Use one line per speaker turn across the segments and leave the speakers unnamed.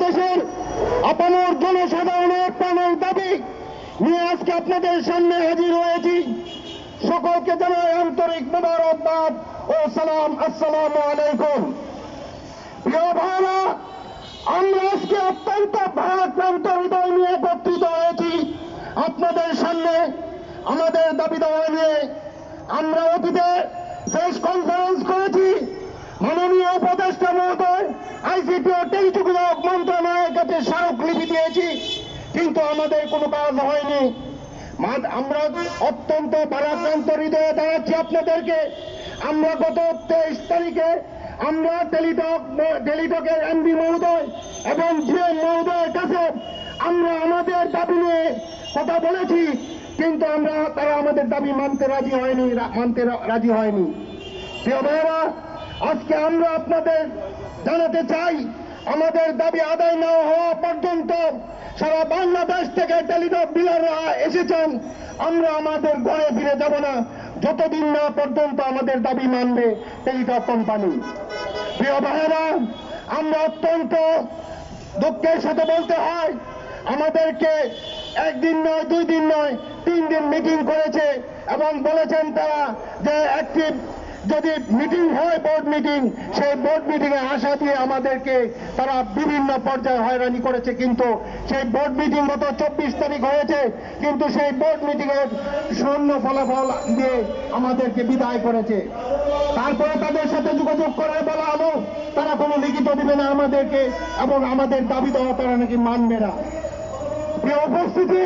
বাংলাদেশের আপামর জনসাধারণের প্রাণের দাবি নিয়ে আজকে আপনাদের সামনে হাজির হয়েছি। সকলকে জানাই আন্তরিক মুবারকবাদ ও সালাম। আসসালামু আলাইকুম। আমরা আজকে অত্যন্ত ভারাক্রান্ত হৃদয় নিয়ে একত্রিত হয়েছি। আপনাদের সামনে আমাদের দাবি দাওয়া নিয়ে আমরা অতীতে প্রেস কনফারেন্স করেছি। মাননীয় উপদেষ্টা মহোদয়, আইসিপিও টেলিযোগাযোগ মন্ত্রণালয়ের কাছে স্মারকলিপি দিয়েছি, কিন্তু আমাদের কোনো কাজ হয়নি। আমরা অত্যন্ত ভারাক্রান্ত হৃদয়ে দাঁড়াচ্ছি আপনাদেরকে। আমরা গত তেইশ তারিখে আমরা টেলিটক, টেলিটকের এমডি মহোদয় এবং জিএম মহোদয়ের কাছে আমরা আমাদের দাবি নিয়ে কথা বলেছি, কিন্তু আমরা, তারা আমাদের দাবি মানতে রাজি হয়নি মানতে রাজি হয়নি। প্রিয় ভাইয়েরা, আজকে আমরা আপনাদের জানাতে চাই আমাদের দাবি আদায় না হওয়া পর্যন্ত সারা বাংলাদেশ থেকে টেলিটক ডিলাররা এসেছেন। আমরা আমাদের ঘরে ফিরে যাব না। যতদিন না পর্যন্ত আমাদের দাবি মানবে টেলিটক কোম্পানি। প্রিয় ভাইয়েরা, আমরা অত্যন্ত দুঃখের সাথে বলতে হয়, আমাদেরকে একদিন নয়, দুই দিন নয়, তিন দিন মিটিং করেছে এবং বলেছেন তারা যে একটি যদি মিটিং হয় বোর্ড মিটিং সেই বোর্ড মিটিং এ আশা দিয়ে আমাদেরকে তারা বিভিন্ন পর্যায়ে হয়রানি করেছে কিন্তু সেই বোর্ড মিটিং গত চব্বিশ তারিখ হয়েছে, কিন্তু সেই বোর্ড মিটিং এর শূন্য ফলাফল দিয়ে আমাদেরকে বিদায় করেছে। তারপরে তাদের সাথে যোগাযোগ করে বলা হলো তারা কোনো লিখিত দিবে না আমাদেরকে এবং আমাদের দাবি দেওয়া তারা নাকি মানবে না। উপস্থিতি,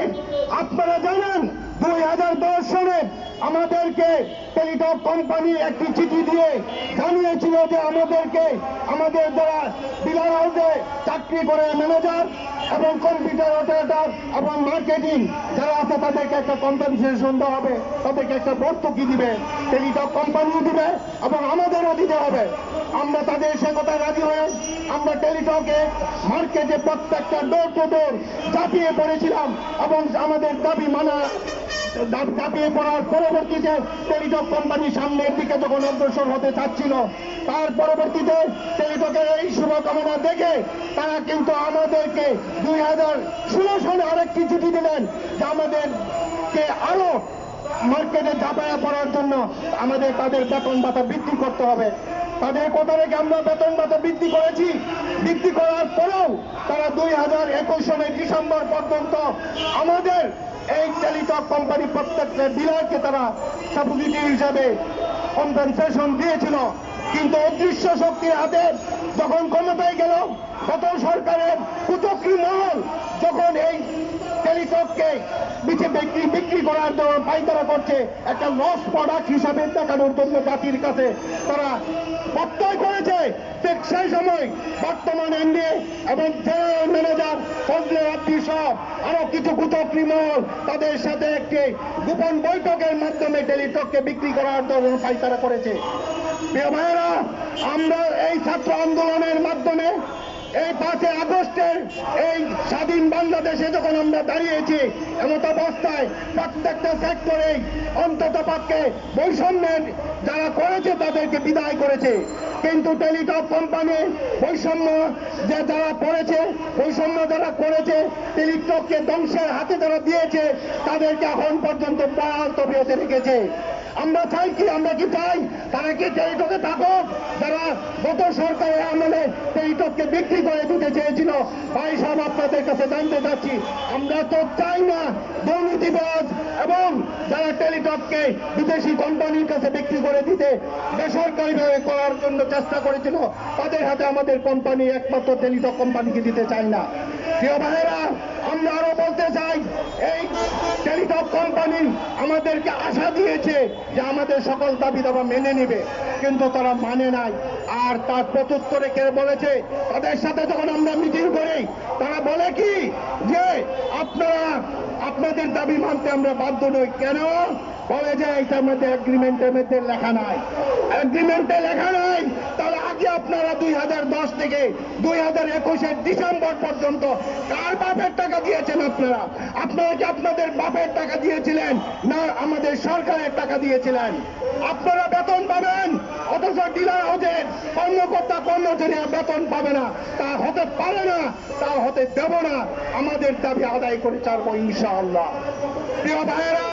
আপনারা জানেন দুই হাজার দশ সালে আমাদেরকে টেলিটক কোম্পানি একটি চিঠি দিয়ে জানিয়েছিল যে আমাদেরকে, আমাদের দ্বারা ডিলার হাউসে চাকরি করে ম্যানেজার এবং কম্পিউটার অপারেটর এবং মার্কেটিং যারা আছে, তাদেরকে একটা কম্পেনসেশন দেওয়া হবে। তাদেরকে একটা ভর্তুকি দিবে। টেলিটক কোম্পানিও দিবে এবং আমাদেরও দিতে হবে। আমরা তাদের সে কথা রাজি হয়ে আমরা টেলিটকে মার্কেটে প্রত্যেকটা ডোর টু ডোর চাপিয়ে পড়েছিলাম এবং আমাদের দাবি মানা দাবিয়ে পড়ার পরবর্তীতে টেলিটক কোম্পানি সামনের দিকে যখন অগ্রসর হতে চাচ্ছিল, তার পরবর্তীতে টেলিটকের এই শুভকামনা দেখে তারা কিন্তু আমাদেরকে দুই হাজার ষোলো সালে আরেকটি চিঠি দিলেন যে আমাদেরকে আরও মার্কেটে ঝাঁপায়া পড়ার জন্য আমাদের তাদের বেতন ভাতা বৃদ্ধি করতে হবে। তাদের কথা রেখে আমরা বেতন ভাতা বৃদ্ধি করেছি। বৃদ্ধি করার পরেও তারা দুই হাজার একুশ সালের ডিসেম্বর পর্যন্ত আমাদের এই টেলিটক কোম্পানি প্রত্যেকটা ডিলারকে তারা সাবসিডি হিসাবে কম্পেনসেশন দিয়েছিল। কিন্তু অদৃশ্য শক্তির হাতে যখন ক্ষমতায় গেল গত সরকারের কুচক্রী মহল যখন এই টেলিটককে বিক্রি বিক্রি করার জন্য পাইতারা করছে, একটা লস প্রোডাক্ট হিসাবে দেখানোর জন্য জাতির কাছে তারা প্রত্যয় করেছে ঠিক সেই সময় বর্তমান এনডিএ এবং জেনারেল ম্যানেজার ফজলে রাব্বি সহ আরও কিছু কুচক্রী মহল তাদের সাথে একটি গোপন বৈঠকের মাধ্যমে টেলিটককে বিক্রি করার ধরুন পাইতারা করেছে। প্রিয় ভাইয়েরা, আমরা এই ছাত্র আন্দোলনের মাধ্যমে এই পাঁচই আগস্টের এই স্বাধীন বাংলাদেশে যখন আমরা দাঁড়িয়েছি, এমত অবস্থায় প্রত্যেকটা সেক্টরে অন্তত পক্ষে বৈষম্যের যারা করেছে তাদেরকে বিদায় করেছে। কিন্তু টেলিটক কোম্পানি বৈষম্য যে যারা করেছে, বৈষম্য যারা করেছে টেলিটককে ধ্বংসের হাতে যারা দিয়েছে, তাদেরকে এখন পর্যন্ত বহাল তবিয়তে রেখেছে আমরা চাই কি? আমরা কি চাই তারা কি টেলিটকে থাকুক? যারা গত সরকারের আমলে টেলিটককে বিক্রি করে দিতে চেয়েছিল। ভাই সব আপনাদের কাছে জানতে চাচ্ছি, আমরা তো চাই না দুর্নীতিবাজ এবং যারা টেলিটককে বিদেশি কোম্পানির কাছে বিক্রি করে দিতে বেসরকারিভাবে করার জন্য চেষ্টা করেছিল, তাদের হাতে আমাদের কোম্পানি একমাত্র টেলিটক কোম্পানিকে দিতে চাই না। প্রিয় ভাইয়েরা, আমরা আরও বলতে চাই, এই আমাদেরকে আশা দিয়েছে যে আমাদের সকল দাবি দাবা মেনে নেবে। কিন্তু তারা মানে নাই। আর তার প্রত্যুত্তরে কে বলেছে, তাদের সাথে যখন আমরা মিটিং করি, তারা বলে কি? যে আপনারা, আপনাদের দাবি মানতে আমরা বাধ্য নই। কেন? বলে যে এটার মধ্যে এগ্রিমেন্টের মধ্যে লেখা নাই। এগ্রিমেন্টে লেখা নাই থেকে দুই হাজার একুশের ডিসেম্বর পর্যন্ত কার বাপের টাকা দিয়েছেন আপনারা? আপনারা কি আপনাদের বাপের টাকা দিয়েছিলেন না আমাদের সরকারের টাকা দিয়েছিলেন? আপনারা বেতন পাবেন, অথচ ডিলার হাউসের কর্মকর্তা কর্মচারীরা বেতন পাবে না। তা হতে পারে না, তা হতে দেব না। আমাদের দাবি আদায় করে ছাড়বো ইনশাআল্লাহ। প্রিয় ভাইয়েরা,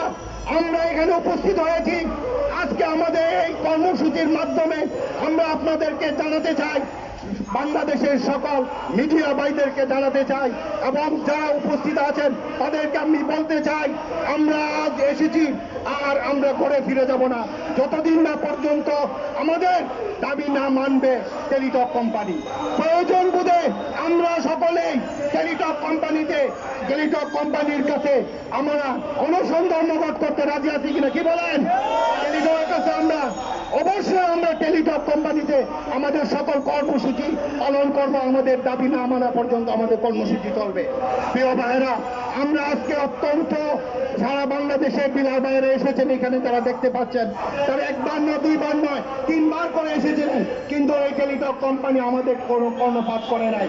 আমরা এখানে উপস্থিত হয়েছি। আজকে আমাদের এই কর্মসূচির মাধ্যমে আমরা আপনাদেরকে জানাতে চাই বাংলাদেশের সকল মিডিয়া ভাইদেরকে জানাতে চাই এবং যারা উপস্থিত আছেন তাদেরকে আমি বলতে চাই, আমরা আজ এসেছি আর আমরা ঘরে ফিরে যাব না। যতদিন না পর্যন্ত আমাদের দাবি না মানবে টেলিটক কোম্পানি প্রয়োজন বোধে আমরা সকলেই টেলিটক কোম্পানিতে টেলিটক কোম্পানির কাছে আমরা অনুসন্ধান করতে রাজি আছি কিনা, কি বলেন টেলিটকের কাছে আমরা অবশ্যই আমরা টেলিটক কোম্পানিতে আমাদের সকল কর্মসূচি পালন করব। আমাদের দাবি না মানা পর্যন্ত আমাদের কর্মসূচি চলবে। প্রিয় ভাইয়েরা, আমরা আজকে অত্যন্ত সারা বাংলাদেশের বিলার বাইরে এসেছেন, এখানে তারা দেখতে পাচ্ছেন। তারা একবার না দুইবার নয়, তিনবার করে এসেছিলেন কিন্তু এই টেলিটক কোম্পানি আমাদের কোনো কর্ণপাত করে নাই।